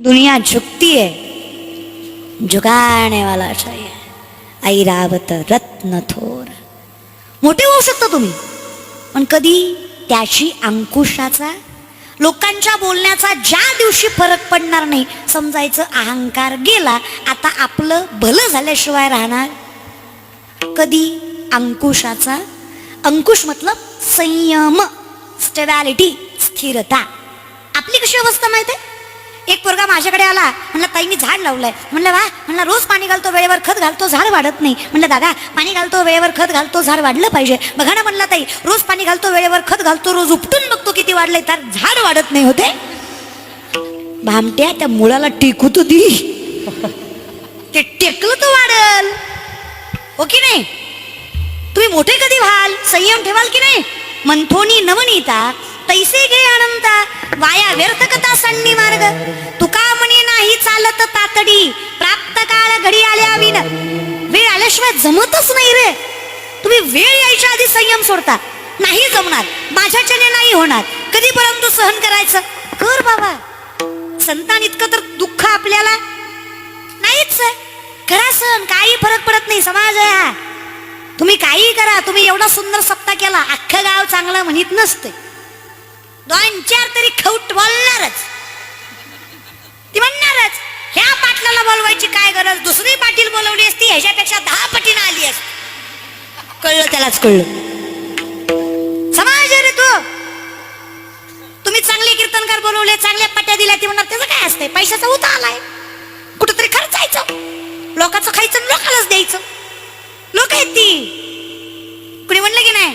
दुनिया झुकती है झुकाने वाला चाहिए ऐरावत रत्न थोर। मोठे होऊ शकता तुम्ही पण कधी त्याची अंकुशाचा लोकांच्या बोलण्याचा ज्या दिवशी फरक पडणार नाही समजायचं अहंकार गेला आता आपलं भलं झाल्याशिवाय राहणार? कधी अंकुशाचा अंकुश मतलब संयम स्टेबॅलिटी स्थिरता। आपली कशी अवस्था माहिती आहे? एक पोरगा माझ्याकडे आला म्हणला ताई मी झाड लावलंय. म्हणलं वा. म्हणला रोज पाणी घालतो वेळेवर खत घालतो झाड वाढत नाही. म्हणलं दादा पाणी घालतो वेळेवर खत घालतो झाड वाढलं पाहिजे. बघा ना म्हणला ताई रोज पाणी घालतो वेळेवर खत घालतो रोज उपटून बघतो किती वाढलंय तर झाड वाढत नाही होते. भामट्या त्या मुळाला टेकू तो दी ते टेकलं तर वाढल. हो की नाही? तुम्ही मोठे कधी व्हाल? संयम ठेवाल की नाही? मंथोनी नवनीता तैसे घे अनंता वाया व्यर्थ कथा सांडणी मार्ग तुका म्हणे नाही चालत तातडी. प्राप्त काळ घडी आल्या विन वेळ आल्याशिवाय जमतच नाही रे. तुम्ही वेळ यायच्या आधी संयम सोडता. नाही जमणार. माझ्याच्याने नाही होणार. कधीपर्यंत सहन करायचं. कर बाबा. संतान इतकं तर दुःख आपल्याला नाहीच करा सण काही फरक पडत नाही. समाज आहे हा. तुम्ही काही करा. तुम्ही एवढा सुंदर सप्ताह केला. अख्खं गाव चांगलं म्हणत नसते. दोन चार तरी खौट बोलणारच. ती म्हणणारच ह्या पाटलाला बोलवायची काय गरज? दुसरी पाटील बोलवली असती ह्याच्यापेक्षा दहा पटीनं आली असती. कळलं त्यालाच कळलं. समाज रे तू. तुम्ही चांगले कीर्तनकार बोलवले चांगल्या पट्ट्या दिल्या ती म्हणणार त्याचं काय असतंय? पैशाचा उता आलाय. कुठंतरी खर्चायचं. लोकांचं खायचं आणि लोकांनाच द्यायचं. लोक आहेत ती. कुणी म्हणलं की नाही?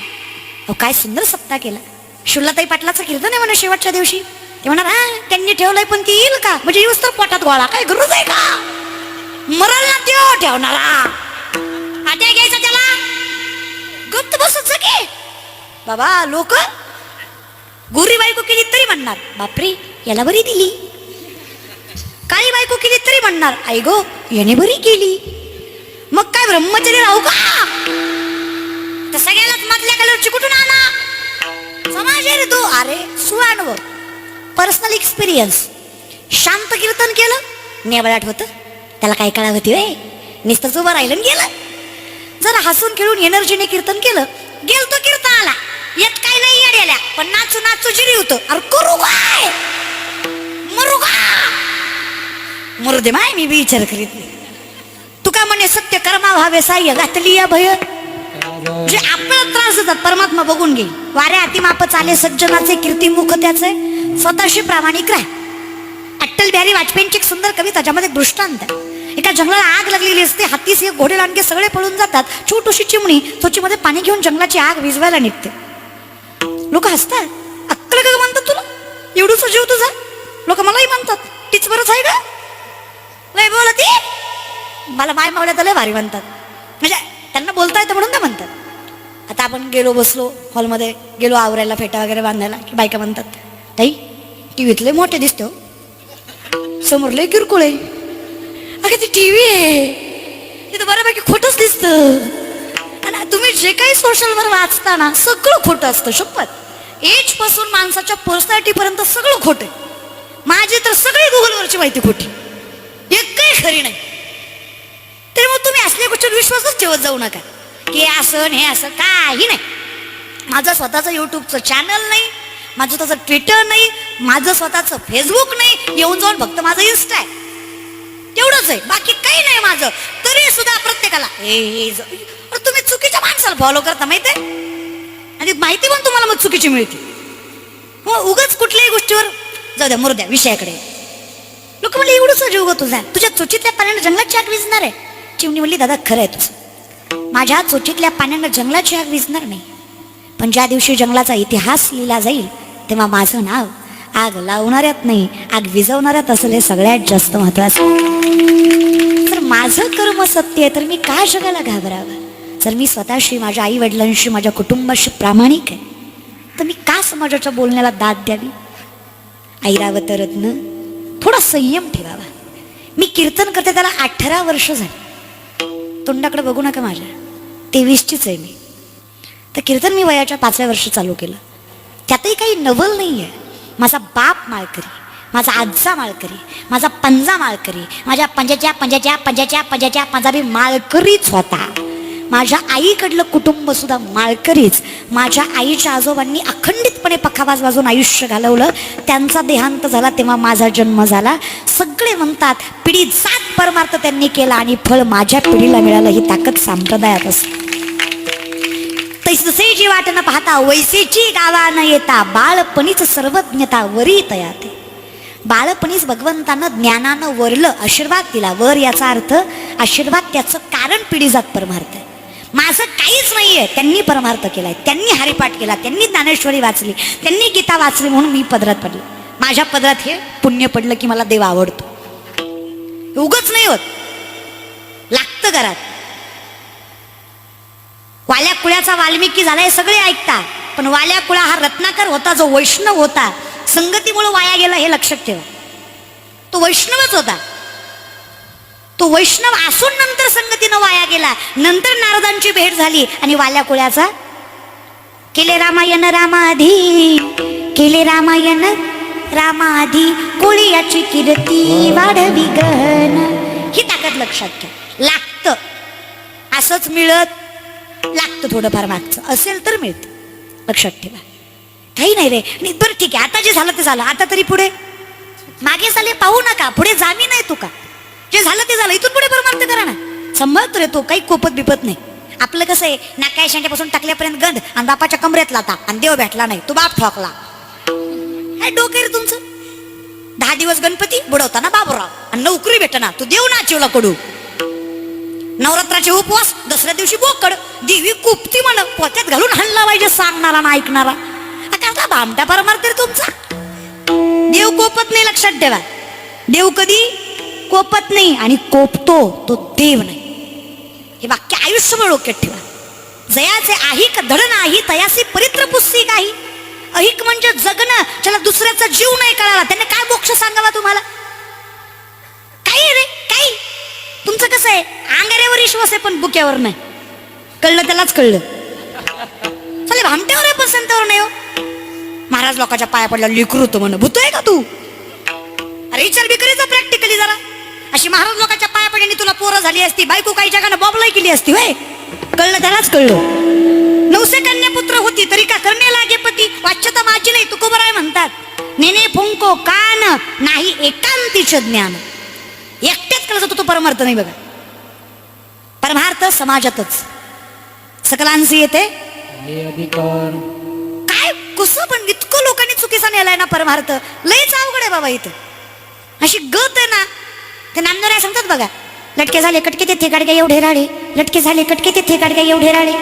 अहो काय सुंदर सप्ताह केला. शुल्लाताई पाटलाचं केलं नाही म्हणा शेवटच्या दिवशी? ते म्हणणार हा त्यांनी ठेवलंय पण ती येईल का? म्हणजे येऊस तर पोटात गोळा. काय गरज आहे का? मरल ना त्यो ठेवणारा. आता घ्यायचा त्याला. गप्त बसत की. बाबा लोक? गोरी बायको केली तरी म्हणणार बापरे याला बरी दिली. काळी बायको केली तरी म्हणणार आई गो याने बरी केली. मग काय ब्रह्मचर्य राहू का? तर सगळ्यालाच मधल्या कलरची कुठून आणा? समाजे रे तू अरे सुअनुभव पर्सनल एक्सपिरियन्स शांत कीर्तन केलं नेबळाट होतं. त्याला काय कळा होती वे नुसतंच उभं राहिलं गेलं. जरा हसून खेळून एनर्जीने कीर्तन केलं गेल तो कीर्तनाला. येत काय नाही येड्याल्या पण नाचू नाचू जिरी होतं. अरे करू काय? मरू का? मरू दे माय मी विचार करीत नाही. तुका म्हणे सत्य कर्मा व्हावे साह्य घातली या भय. जे आपल्याला त्रास देतात परमात्मा बघून घेईल. वाऱ्या हाती माप चाले सज्जनाचे कीर्तिमुख त्याचे. स्वतःशी प्रामाणिक राह. अटल बिहारी वाजपेयींची एक सुंदर कविता ज्यामध्ये दृष्टांत आहे. एका जंगलाला आग लागलेली असते हातीस हे घोडे लांडगे सगळे पळून जातात. छोटूशी चिमणी चोचीमध्ये पाणी घेऊन जंगलाची आग विजवायला निघते. लोक हसतात. अक्कल का म्हणतात तुला? एवढूच जीव तुझा? लोक मलाही म्हणतात. तीच बरंच आहे का लय बोलती. मला माय मावल्यात लय भारी म्हणतात. म्हणजे त्यांना बोलता येतं म्हणून ते म्हणतात. आता आपण गेलो बसलो हॉलमध्ये गेलो आवरायला फेटा वगैरे बांधायला की बायका म्हणतात ताई टी व्हीतले मोठे दिसतो हो. समोर लय किरकोळ आहे. अगं ती टी व्ही आहे तिथं बऱ्यापैकी खोटंच दिसतं. आणि तुम्ही जे काही सोशलवर वाचता ना सगळं खोटं असतं शपथ. एजपासून माणसाच्या पर्सनॅलिटीपर्यंत सगळं खोटं आहे. माझी तर सगळी गुगलवरची माहिती खोटी एक काही खरी नाही. तरी मग तुम्ही असल्या गोष्टीवर विश्वासच ठेवत जाऊ नका. की हे असं हे असं काही नाही. माझं स्वतःचं युट्यूबचं चॅनल नाही माझं स्वतःचं ट्विटर नाही माझं स्वतःचं फेसबुक नाही येऊन जाऊन फक्त माझं इन्स्टा आहे. तेवढंच आहे. बाकी काही नाही माझं. तरी सुद्धा प्रत्येकाला हे ज- तुम्ही चुकीच्या माणसाला फॉलो करता माहिती आहे? आणि माहिती पण तुम्हाला मग चुकीची मिळते. हो उगाच कुठल्याही गोष्टीवर जाऊ द्या मुरद्या विषयाकडे. लोक म्हणले एवढंच जीव तुझा तुझ्या चुकीतल्या पाण्याने जंगलात चाक विजणार आहे. चिमणी म्हणली दादा खरं आहे तुझं माझ्या चोचीतल्या पाण्यानं जंगलाची आग विझणार नाही. पण ज्या दिवशी जंगलाचा इतिहास लिहिला जाईल तेव्हा माझं नाव आग लावणाऱ्यात नाही आग विझवणाऱ्यात असेल हे सगळ्यात जास्त महत्वाचं तर माझं कर्म सत्य आहे तर मी का जगाला घाबरावं? जर मी स्वतःशी माझ्या आई वडिलांशी माझ्या कुटुंबाशी प्रामाणिक आहे तर मी का समाजाच्या बोलण्याला दाद द्यावी? ऐरावत रत्न थोडा संयम ठेवावा. मी कीर्तन करते त्याला अठरा वर्ष झाली. तोंडाकडे बघू नका माझ्या. तेवीसचीच आहे मी. तर कीर्तन मी वयाच्या पाचव्या वर्षी चालू केलं. त्यातही काही नवल नाही आहे माझा बाप माळकरी माझा आजचा माळकरी माझा पंजा माळकरी माझ्या पंजाच्या पंजाच्या पंजाच्या पंजाच्या पंजाबी माळकरीच होता. माझ्या आईकडलं कुटुंब सुद्धा माळकरीच. माझ्या आईच्या आजोबांनी अखंडितपणे पखावाज वाजून आयुष्य घालवलं. त्यांचा देहांत झाला तेव्हा माझा जन्म झाला. सगळे म्हणतात पिढी जात परमार्थ त्यांनी केला आणि फळ माझ्या पिढीला मिळालं. ही ताकद संप्रदायात असते. तैसचे वाट न पाहता वैसेची गावा न येता बाळपणीच सर्वज्ञता वरी तयाते. बाळपणीच भगवंतानं ज्ञानानं वरलं आशीर्वाद दिला. वर याचा अर्थ आशीर्वाद त्याचं कारण पिढी जात परमार्थ आहे. माझं काहीच नाहीये. त्यांनी परमार्थ केलाय. त्यांनी हरिपाठ केला. त्यांनी ज्ञानेश्वरी वाचली. त्यांनी गीता वाचली म्हणून मी पदरात पडले. माझ्या पदरात हे पुण्य पडलं की मला देव आवडतो. उगच नाही होत. लागतं घरात. वाल्या कुळ्याचा वाल्मिकी झालाय सगळे ऐकता पण वाल्या कुळा हा रत्नाकर होता जो वैष्णव होता. संगतीमुळे वाया गेला हे लक्षात ठेवा. तो वैष्णवच होता. तो वैष्णव असून नंतर संगतीनं वाया गेला. नंतर नारदांची भेट झाली आणि वाल्या कुळ्याचा केले रामायण रामाधी केले रामायण रामाधी कोळीयाची कीर्ती वाढवी गण ही ताकद लक्षात घ्या लागतं. असंच मिळत. लागतं थोडंफार मागचं. असेल तर मिळतं. लक्षात ठेवा. काही नाही रे. आणि बरं ठीक आहे. आता जे झालं ते झालं. आता तरी पुढे. मागे झाले पाहू नका. पुढे जामी नाही तू का? जे झालं ते झालं. इथून पुढे परमार्थ करा ना संभळत रे तो काही कोपत बिपत नाही. आपलं कसं आहे नाकाय शेंड्यापासून टाकल्यापर्यंत गंध आणि बापाच्या कमरेत लाता आणि देव भेटला नाही. तो बाप ठोकला. हे डोके रे तुमचं. दहा दिवस गणपती बुडवताना बाबूराव. आणि नोकरी भेटना तू देव नाचिवला कडू. नवरात्राचे उपवास दुसऱ्या दिवशी बोकड. देवी कुपती म्हण पोत्यात घालून हल्ला पाहिजे सांगणारा ना ऐकणारा. आता भामटा परमार्थ रे तुमचा. देव कोपत नाही लक्षात ठेवा. देव कधी कोपत नाही आणि कोपतो तो देव नाही. हे वाक्य आयुष्यभर डोक्यात ठेवा. जयाचे आहिक धड नाही तयासी परित्र पुस्तिक काही. अहिक म्हणजे जगणं ज्याला दुसऱ्याचा जीव नाही कळाला त्याने काय मोक्ष सांगावा तुम्हाला? काही रे काही. तुमचं कसं आहे? अंगाऱ्यावर विश्वास आहे पण बुक्यावर नाही. कळलं त्यालाच कळलं. चले भामट्यावर आहे पण संतावर नाही हो. महाराज लोकांच्या पाया पडल्या लिकरू तो म्हण भूतोय का तू? अरे विचार बी करीचा प्रॅक्टिकली जरा. अशी महाराज लोकांच्या पाया पडल्याने तुला पोरं झाली असती बायको काही जगानं बॉबलाई केली असती होय? कळलं त्यालाच कळलं. नवसे कन्या पुत्र होती तरी का करणे लागे पती? वाच्यता माझी नाही तुकोबराय म्हणतात. नेने फुंको कान नाही एकांतीच ज्ञान एकट्याच कळत होतो तो परमार्थ नाही बघा. परमार्थ समाजातच. सकलांशी येते? हे काय कसं पण इतकं लोकांनी चुकीचा नेलाय ना परमार्थ. लयच अवघड आहे बाबा इथं. अशी गत आहे ना ते नामदोऱ्या सांगतात बघा लटके झाले कटके ते गाडगे एवढे राळे. लटके झाले कटके ते गाडगे एवढे राळे.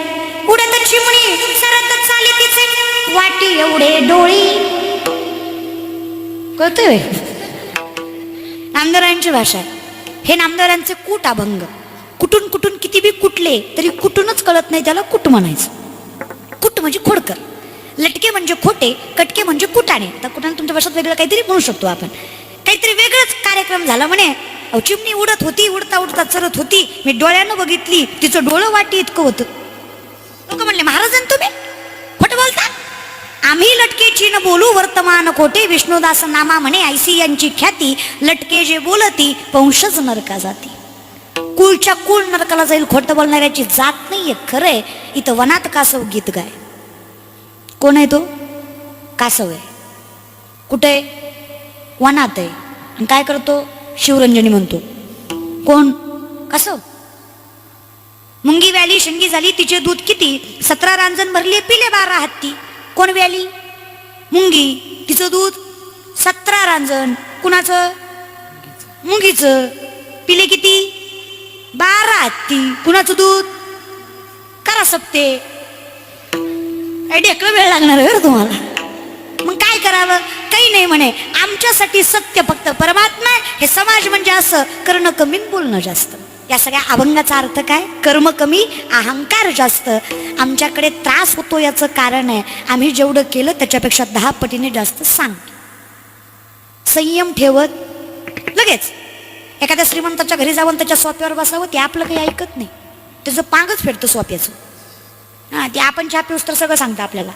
उडत चिमणी सरतच चाले तिचे. वाटी एवढे डोळी. कळतोय नामदारांची भाषा. हे नामदारांचे कूट अभंग. कुठून कुठून किती बी कुठले तरी कुठूनच कळत नाही त्याला कुट म्हणायचं. कुट म्हणजे खोडकर. लटके म्हणजे खोटे कटके म्हणजे कुटाणे. तर कुठाने तुमच्या भाषेत वेगळं काहीतरी म्हणू शकतो आपण. काहीतरी वेगळंच कार्यक्रम झाला म्हणे. अहो चिमणी उडत होती उडता उडता चरत होती. मी डोळ्यानं बघितली तिचं डोळं वाटी इतकं होतं. लोक म्हणले महाराजन तुम्ही? खोट बोलता? आम्ही लटकेची न बोलू वर्तमान खोटे. विष्णुदास नामा म्हणे आयसी यांची ख्याती. लटके जे बोलती वंशज नरका जाती. कुळच्या कुळ नरकाला जाईल खोटं बोलणाऱ्याची जात नाहीये खरंय. इथं वनात कासव गीत गाय. कोण आहे तो? कासव आहे. कुठे वनात आहे. आणि काय करतो? शिवरंजनी म्हणतो. कोण? कसं? मुंगी व्याली शिंगी झाली तिचे दूध किती? सतरा रांजण भरले पिले बारा हत्ती. कोण व्याली? मुंगी. तिचं दूध? सतरा रांजण. कुणाचं? मुंगीचं. पिले किती? बारा हत्ती. कुणाचं दूध? करा सप्ते. काय ढेकळं वेळ लागणार आहे तुम्हाला. मग काय करावं? काही नाही म्हणे. आमच्यासाठी सत्य फक्त परमात्मा हे समाज म्हणजे असं करणं कमी बोलणं जास्त. या सगळ्या अभंगाचा अर्थ काय? कर्म कमी अहंकार जास्त. आमच्याकडे त्रास होतो याचं कारण आहे. आम्ही जेवढं केलं त्याच्यापेक्षा दहा पटीने जास्त सांग संयम ठेवत. लगेच. एखाद्या श्रीमंताच्या घरी जाऊन त्याच्या सोप्यावर बसावं ते आपलं काही ऐकत नाही. त्याचं पांगच फेडतं सोप्याचं. हा ते आपण चहा उस्तर सगळं सांगतं आपल्याला.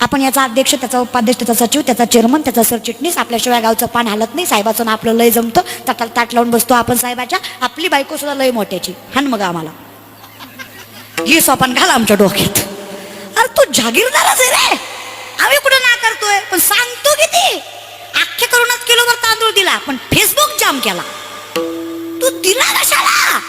आपण याचा अध्यक्ष त्याचा उपाध्यक्ष त्याचा सचिव त्याचा चेअरमन त्याचा सरचिटणीस आपल्याशिवाय गावचं पान हालत नाही. साहेबाचं ना आपलं लय जमतं. ताटाला ताट लावून बसतो आपण साहेबाच्या. आपली बायको सुद्धा लय मोठ्याची. हान मग आम्हाला. ही सोपान घाल आमच्या डोक्यात. अरे तू जागीरदारच आहे रे. आम्ही कुठं ना करतोय? पण सांगतो किती आख्य करूनच किलोभर तांदूळ दिला पण फेसबुक जाम केला. तू दिला कशाला?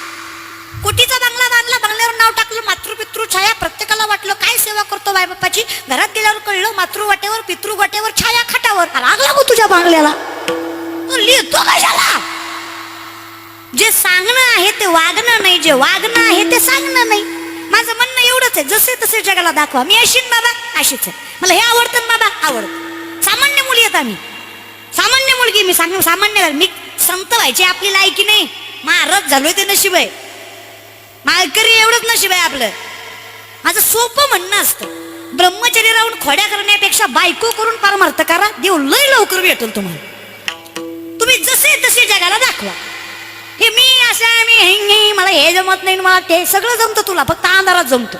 कोटीचा बंगला बांधला बंगल्यावर नाव टाकलं मातृपितृ छाया. प्रत्येकाला वाटलं काय सेवा करतो बाय बाप्पाची घरात गेल्यावर कळलं मातृ वाटेवर पितृ वाटेवर छाया खाटावर. लागला मग तुझ्या बांगल्याला. लिहितो कशाला जे सांगणं आहे ते वागणं नाही जे वागणं आहे ते सांगणं नाही. माझं म्हणणं एवढंच आहे जसे तसे जगाला दाखवा. मी अशीन बाबा अशीच आहे. मला हे आवडतं बाबा आवडत. सामान्य मुली आहेत आम्ही. सामान्य मुलगी मी सांग सामान्य मी संत व्हायची आपली लायकी नाही. महाराज झालोय ते नशीब आहे मालकरी एवढंच नशीब आहे आपलं. माझं सोपं म्हणणं असतं ब्रह्मचर्य राहून खोड्या करण्यापेक्षा बायको करून परमार्थ करा देव लय लवकर भेटेल तुम्हाला. तुम्ही जसे तसे जगाला दाखवा. हे मी अशा मी हे, मला हे जमत नाही मला ते सगळं जमतं तुला फक्त अंधारात जमतं.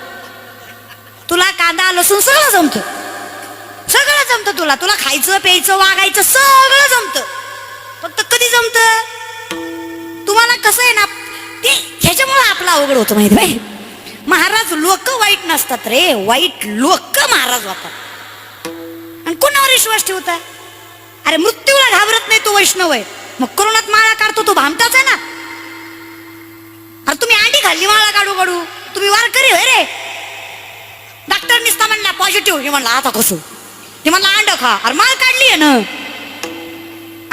तुला कांदा लसूण सगळं जमतं. सगळं जमतं तुला. तुला खायचं प्यायचं वागायचं सगळं जमतं. फक्त कधी जमतं? तुम्हाला कसं आहे ना ते त्याच्यामुळं आपला अवघड होतं माहिती बाई. महाराज लोक वाईट नसतात रे. वाईट लोक महाराज होतात आणि कोणावर विश्वास ठेवता? अरे मृत्यूला घाबरत नाही तो वैष्णव आहे. मग कोरोनात माळा काढतो तो भामटाच आहे ना. अरे तुम्ही अंडी खाल्ली माळा काढू काढू. तुम्ही वारकरी होय रे. डॉक्टर निसता म्हणला पॉझिटिव्ह हे म्हणला आता कसं? ते म्हणला अंड खा. अरे माळ काढली आहे ना.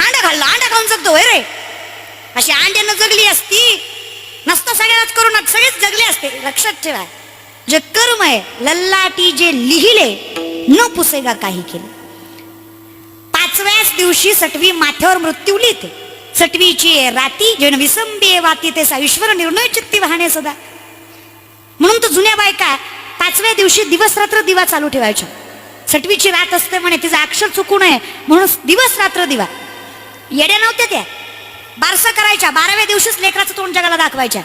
अंड खाल्लं अंड खाऊन जगतो होय रे. अशी अंड्यानं जगली असती नसतं सगळ्याच करून सगळेच जगले असते. लक्षात ठेवा. जे कर्म आहे लल्लाटी जे लिहिले न पुसेगा काही केले. पाचव्याच दिवशी सटवी माथ्यावर मृत्यूली ते सटवीची राती जेण विसंबे वाती ते सा ईश्वर निर्णय चित्ती वाहणे सदा. म्हणून तो जुन्या बायका पाचव्या दिवशी दिवस रात्र दिवा चालू ठेवायच्या. सटवीची रात असते म्हणे तिचा अक्षर चुकू नये म्हणून दिवस रात्र दिवा. येड्या नव्हत्या त्या. बारसं करायच्या बाराव्या दिवशीच लेकराचं तोंड जगाला दाखवायच्या.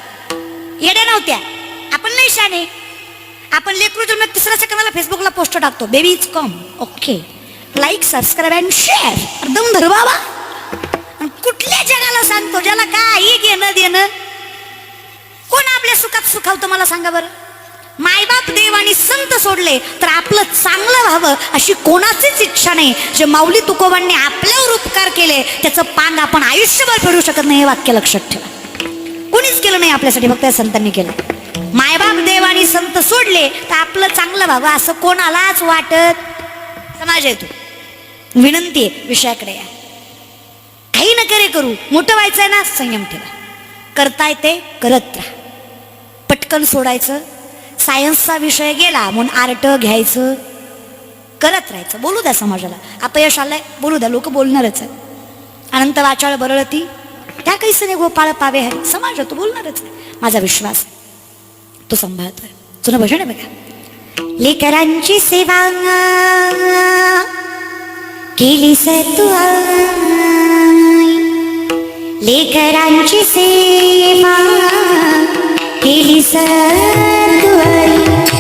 येड्या नव्हत्या. आपण नाही शाने. आपण लेकरू जन्म तिसऱ्या सेकंदाला फेसबुकला पोस्ट टाकतो. Baby is calm okay like subscribe and share एकदम धरवावा कुठल्या जगाला सांगतो? ज्याला काही घेणं देणं कोण आपल्या सुखात सुखावतं मला सांगा बरं? मायबाप देव आणि संत सोडले तर आपलं चांगलं व्हावं अशी कोणाचीच इच्छा नाही. जे माऊली तुकोबांनी आपल्यावर उपकार केले त्याचं पांग आपण आयुष्यभर फेडू शकत नाही हे वाक्य लक्षात ठेवा. कोणीच केलं नाही आपल्यासाठी फक्त या संतांनी केलं. मायबाप देव आणि संत सोडले तर आपलं चांगलं व्हावं असं कोणालाच वाटत समाज तू. विनंती आहे विषयाकडे या. काही न करे करू मोठं व्हायचं आहे ना संयम ठेवा. करता येते करत राहा. पटकन सोडायचं सायन्सचा विषय गेला म्हणून आर्ट घ्यायचं. करत राहायचं. बोलू द्या समाजाला. अपयश आलंय बोलू द्या. लोक बोलणारच आहे अनंत वाचाळ बरळती. त्या कैसे गोपाळ पावे हरी. समाज तो बोलणारच आहे. माझा विश्वास तो सांभाळतोय. जुनं भजन आहे बघा. लेकरांची सेवा केली तू लेकरांची सेवा केली तू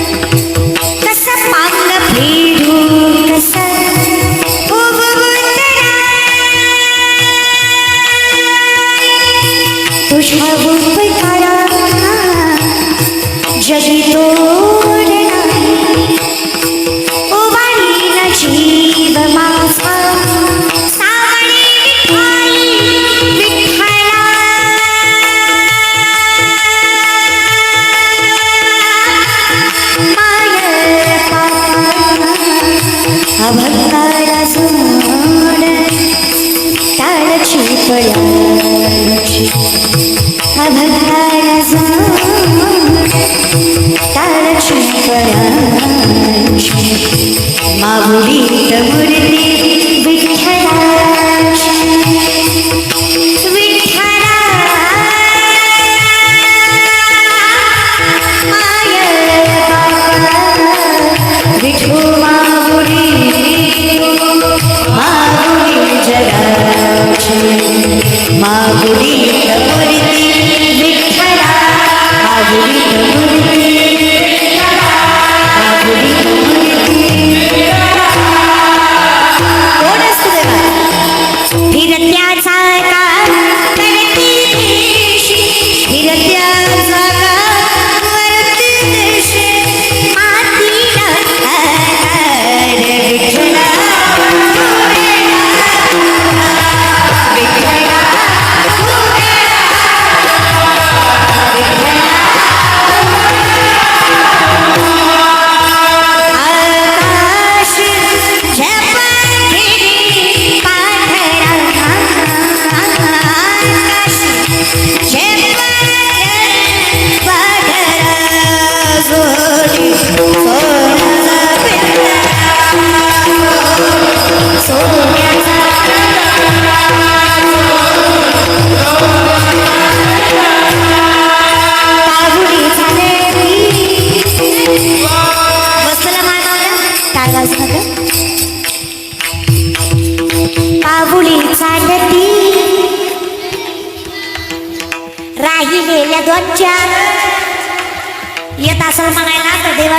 पडायची अभंगाला सोड पडायची মা গরিব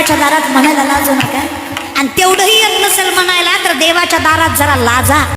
देवाच्या दारात म्हणायला लाजू नका. आणि तेवढंही येत नसेल म्हणायला तर देवाच्या दारात जरा लाजा.